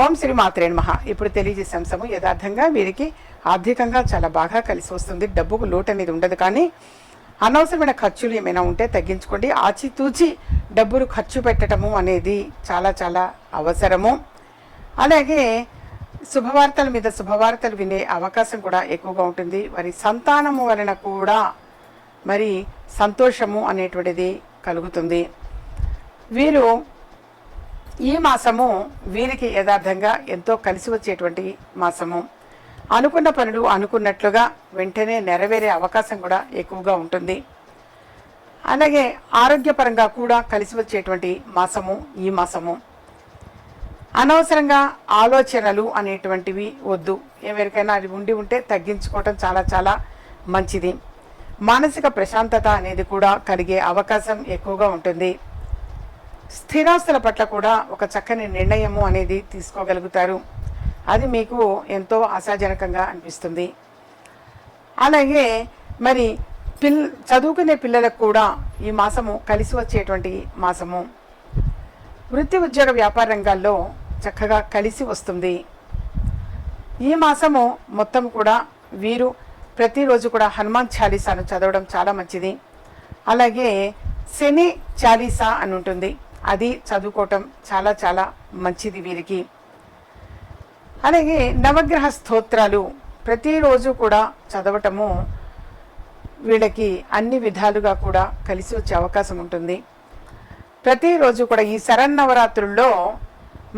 ఓం శ్రీ మాత్రే నమః. ఇప్పుడు తెలియజేసే అంశము యథార్థంగా వీరికి ఆర్థికంగా చాలా బాగా కలిసి వస్తుంది. డబ్బుకు లోటు అనేది ఉండదు కానీ అనవసరమైన ఖర్చులు ఏమైనా ఉంటే తగ్గించుకోండి. ఆచితూచి డబ్బులు ఖర్చు పెట్టడము అనేది చాలా చాలా అవసరము. అలాగే శుభవార్తల మీద శుభవార్తలు వినే అవకాశం కూడా ఎక్కువగా ఉంటుంది. వారి సంతానము వలన కూడా మరి సంతోషము అనేటువంటిది కలుగుతుంది. వీరు ఈ మాసము వీరికి యథార్థంగా ఎంతో కలిసి వచ్చేటువంటి మాసము. అనుకున్న పనులు అనుకున్నట్లుగా వెంటనే నెరవేరే అవకాశం కూడా ఎక్కువగా ఉంటుంది. అలాగే ఆరోగ్యపరంగా కూడా కలిసి వచ్చేటువంటి మాసము ఈ మాసము. అనవసరంగా ఆలోచనలు అనేటువంటివి వద్దు. ఎవరికైనా అది ఉండి ఉంటే తగ్గించుకోవటం చాలా చాలా మంచిది. మానసిక ప్రశాంతత అనేది కూడా కలిగే అవకాశం ఎక్కువగా ఉంటుంది. స్థిరాస్తుల పట్ల కూడా ఒక చక్కని నిర్ణయము అనేది తీసుకోగలుగుతారు. అది మీకు ఎంతో ఆశాజనకంగా అనిపిస్తుంది. అలాగే మరి పిల్ చదువుకునే పిల్లలకు కూడా ఈ మాసము కలిసి వచ్చేటువంటి మాసము. వృత్తి ఉద్యోగ వ్యాపార రంగాల్లో చక్కగా కలిసి వస్తుంది. ఈ మాసము మొత్తం కూడా వీరు ప్రతిరోజు కూడా హనుమాన్ చాలీసాను చదవడం చాలా మంచిది. అలాగే శని చాలీసా అని ఉంటుంది. అది చదువుకోవటం చాలా చాలా మంచిది వీరికి. అలాగే నవగ్రహ స్తోత్రాలు ప్రతిరోజు కూడా చదవటము వీళ్ళకి అన్ని విధాలుగా కూడా కలిసి వచ్చే అవకాశం ఉంటుంది. ప్రతిరోజు కూడా ఈ శరన్నవరాత్రుల్లో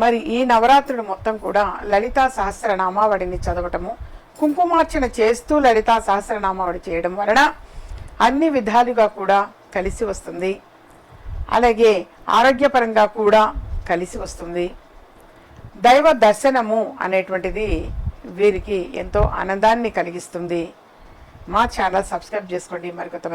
మరి ఈ నవరాత్రులు మొత్తం కూడా లలితా సహస్రనామావళిని చదవటము కుంకుమార్చన చేస్తూ లలితా సహస్రనామావళి చేయడం వలన అన్ని విధాలుగా కూడా కలిసి వస్తుంది. అలాగే ఆరోగ్యపరంగా కూడా కలిసి వస్తుంది. దైవ దర్శనము అనేటువంటిది వీరికి ఎంతో ఆనందాన్ని కలిగిస్తుంది. మా ఛానల్ సబ్స్క్రైబ్ చేసుకోండి. మరి కొంతమంది